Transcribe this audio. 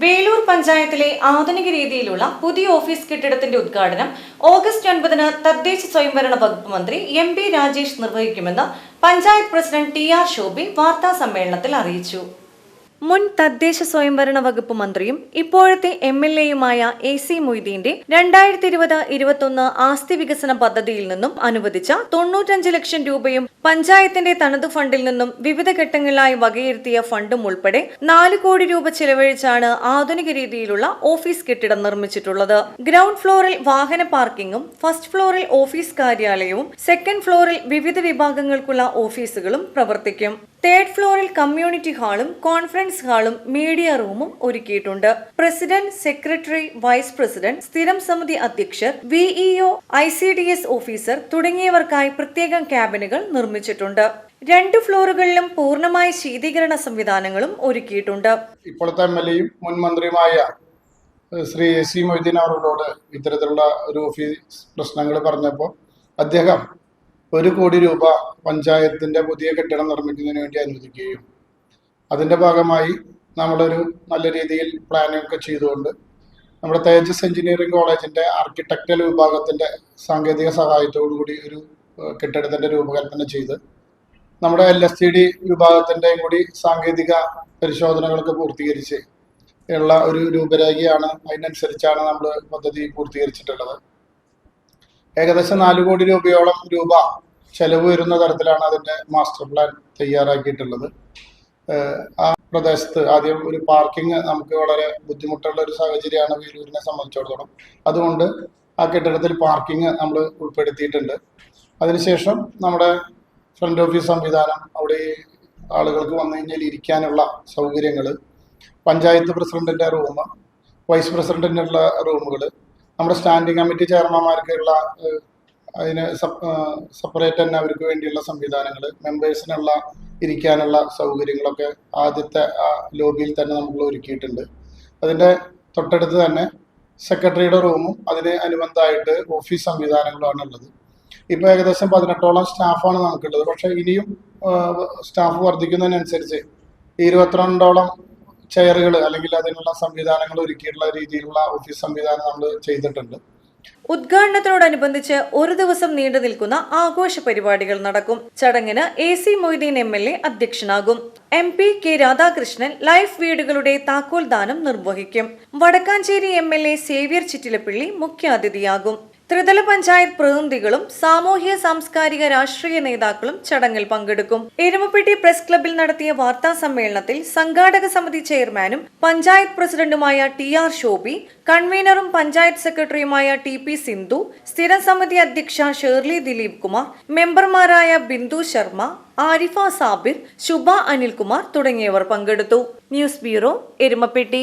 വേലൂർ പഞ്ചായത്തിലെ ആധുനിക രീതിയിലുള്ള പുതിയ ഓഫീസ് കെട്ടിടത്തിന്റെ ഉദ്ഘാടനം ഓഗസ്റ്റ് ഒൻപതിന് തദ്ദേശ സ്വയംഭരണ വകുപ്പ് മന്ത്രി M P Rajesh നിർവഹിക്കുമെന്ന് panchayat president T R Shobhi വാർത്താ സമ്മേളനത്തിൽ അറിയിച്ചു മുൻ തദ്ദേശ സ്വയംഭരണ വകുപ്പ് മന്ത്രിയും ഇപ്പോഴത്തെ എം എൽ എയുമായ എ സി മൊയ്തീന്റെ രണ്ടായിരത്തി ഇരുപത് ഇരുപത്തൊന്ന് ആസ്തി വികസന പദ്ധതിയിൽ നിന്നും അനുവദിച്ച തൊണ്ണൂറ്റഞ്ച് ലക്ഷം രൂപയും പഞ്ചായത്തിന്റെ തനതു ഫണ്ടിൽ നിന്നും വിവിധ ഘട്ടങ്ങളിലായി വകയിരുത്തിയ ഫണ്ടും ഉൾപ്പെടെ നാല് കോടി രൂപ ചെലവഴിച്ചാണ് ആധുനിക രീതിയിലുള്ള ഓഫീസ് കെട്ടിടം നിർമ്മിച്ചിട്ടുള്ളത്. ഗ്രൗണ്ട് ഫ്ലോറിൽ വാഹന പാർക്കിംഗും ഫസ്റ്റ് ഫ്ലോറിൽ ഓഫീസ് കാര്യാലയവും സെക്കൻഡ് ഫ്ലോറിൽ വിവിധ വിഭാഗങ്ങൾക്കുള്ള ഓഫീസുകളും പ്രവർത്തിക്കും. തേർഡ് ഫ്ലോറിൽ കമ്മ്യൂണിറ്റി ഹാളും കോൺഫറൻസ് ഹാളും മീഡിയ റൂമും ഒരുക്കിയിട്ടുണ്ട്. പ്രസിഡന്റ് സെക്രട്ടറി വൈസ് പ്രസിഡന്റ് സ്ഥിരം സമിതി അധ്യക്ഷർ VEO I C D S officer തുടങ്ങിയവർക്കായി പ്രത്യേകം ക്യാബിനുകൾ നിർമ്മിച്ചിട്ടുണ്ട്. രണ്ട് ഫ്ലോറുകളിലും പൂർണമായ ശീതീകരണ സംവിധാനങ്ങളും ഒരുക്കിയിട്ടുണ്ട്. ഇപ്പോഴത്തെ എം എൽ എയും മുൻ മന്ത്രിയുമായ ശ്രീ സി മൊയ്തീൻ അവരോട് ഇത്തരത്തിലുള്ള ഒരു ഓഫീസ് പ്രശ്നങ്ങൾ പറഞ്ഞപ്പോൾ അദ്ദേഹം ഒരു കോടി രൂപ പഞ്ചായത്തിന്റെ പുതിയ കെട്ടിടം നിർമ്മിക്കുന്നതിന് വേണ്ടി അനുവദിക്കുകയും. അതിന്റെ ഭാഗമായി നമ്മളൊരു നല്ല രീതിയിൽ പ്ലാനിംഗ് ഒക്കെ ചെയ്തുകൊണ്ട് നമ്മുടെ തേജസ് എഞ്ചിനീയറിംഗ് കോളേജിന്റെ ആർക്കിടെക്ടൽ വിഭാഗത്തിന്റെ സാങ്കേതിക സഹായത്തോടു കൂടി ഒരു കെട്ടിടത്തിന്റെ രൂപകൽപ്പന ചെയ്ത് നമ്മുടെ എൽ എസ് ടി ഡി വിഭാഗത്തിന്റെയും കൂടി സാങ്കേതിക പരിശോധനകളൊക്കെ പൂർത്തീകരിച്ച് ഉള്ള ഒരു രൂപരേഖയാണ് അതിനനുസരിച്ചാണ് നമ്മൾ പദ്ധതി പൂർത്തീകരിച്ചിട്ടുള്ളത്. ഏകദേശം നാല് കോടി രൂപയോളം രൂപ ചെലവ് വരുന്ന തരത്തിലാണ് അതിന്റെ മാസ്റ്റർ പ്ലാൻ തയ്യാറാക്കിയിട്ടുള്ളത്. ആ പ്രദേശത്ത് ആദ്യം ഒരു പാർക്കിംഗ് നമുക്ക് വളരെ ബുദ്ധിമുട്ടുള്ള ഒരു സാഹചര്യമാണ് വേലൂരിനെ സംബന്ധിച്ചിടത്തോളം. അതുകൊണ്ട് ആ കെട്ടിടത്തിൽ പാർക്കിംഗ് നമ്മൾ ഉൾപ്പെടുത്തിയിട്ടുണ്ട്. അതിനുശേഷം നമ്മുടെ ഫ്രണ്ട് ഓഫീസ് സംവിധാനം അവിടെ ആളുകൾക്ക് വന്നു കഴിഞ്ഞാൽ ഇരിക്കാനുള്ള സൗകര്യങ്ങൾ പഞ്ചായത്ത് പ്രസിഡന്റിന്റെ റൂം വൈസ് പ്രസിഡന്റിനുള്ള റൂമുകൾ നമ്മുടെ സ്റ്റാൻഡിംഗ് കമ്മിറ്റി ചെയർമാൻമാർക്കുള്ള അതിന് സെപ്പറേറ്റ് തന്നെ അവർക്ക് വേണ്ടിയുള്ള സംവിധാനങ്ങൾ മെമ്പേഴ്സിനുള്ള ഇരിക്കാനുള്ള സൗകര്യങ്ങളൊക്കെ ആദ്യത്തെ ലോബിയിൽ തന്നെ നമ്മൾ ഒരുക്കിയിട്ടുണ്ട്. അതിന്റെ തൊട്ടടുത്ത് തന്നെ സെക്രട്ടറിയുടെ റൂമും അതിന് അനുബന്ധമായിട്ട് ഓഫീസ് സംവിധാനങ്ങളുമാണ് ഉള്ളത്. ഇപ്പോൾ ഏകദേശം പതിനെട്ടോളം സ്റ്റാഫാണ് നമുക്കുള്ളത്. പക്ഷേ ഇനിയും സ്റ്റാഫ് വർദ്ധിക്കുന്നതിനനുസരിച്ച് ഇരുപത്തിരണ്ടോളം ചെയറുകൾ അല്ലെങ്കിൽ അതിനുള്ള സംവിധാനങ്ങൾ ഒരുക്കിയിട്ടുള്ള രീതിയിലുള്ള ഓഫീസ് സംവിധാനം നമ്മൾ ചെയ്തിട്ടുണ്ട്. ഉദ്ഘാടനത്തോടനുബന്ധിച്ച് ഒരു ദിവസം നീണ്ടു നിൽക്കുന്ന ആഘോഷ പരിപാടികൾ നടക്കും. ചടങ്ങിന് A C Moideen M L A അധ്യക്ഷനാകും. M P K Radhakrishnan life വീടുകളുടെ താക്കോൽ ദാനം നിർവഹിക്കും. Vadakkanchery M L A Xavier Chittilappilly മുഖ്യാതിഥിയാകും. ത്രിതല പഞ്ചായത്ത് പ്രതിനിധികളും സാമൂഹ്യ സാംസ്കാരിക രാഷ്ട്രീയ നേതാക്കളും ചടങ്ങിൽ പങ്കെടുക്കും. എരുമപ്പെട്ടി പ്രസ് ക്ലബിൽ നടത്തിയ വാർത്താ സമ്മേളനത്തിൽ സംഘാടക സമിതി ചെയർമാനും പഞ്ചായത്ത് പ്രസിഡന്റുമായ ടി ആർ ശോഭി കൺവീനറും പഞ്ചായത്ത് സെക്രട്ടറിയുമായ ടി പി സിന്ധു സ്ഥിരം സമിതി അധ്യക്ഷ ഷേർലി ദിലീപ് കുമാർ മെമ്പർമാരായ ബിന്ദു ശർമ്മ ആരിഫ സാബിർ ശുഭ അനിൽകുമാർ തുടങ്ങിയവർ പങ്കെടുത്തു. News bureau Erumapetty.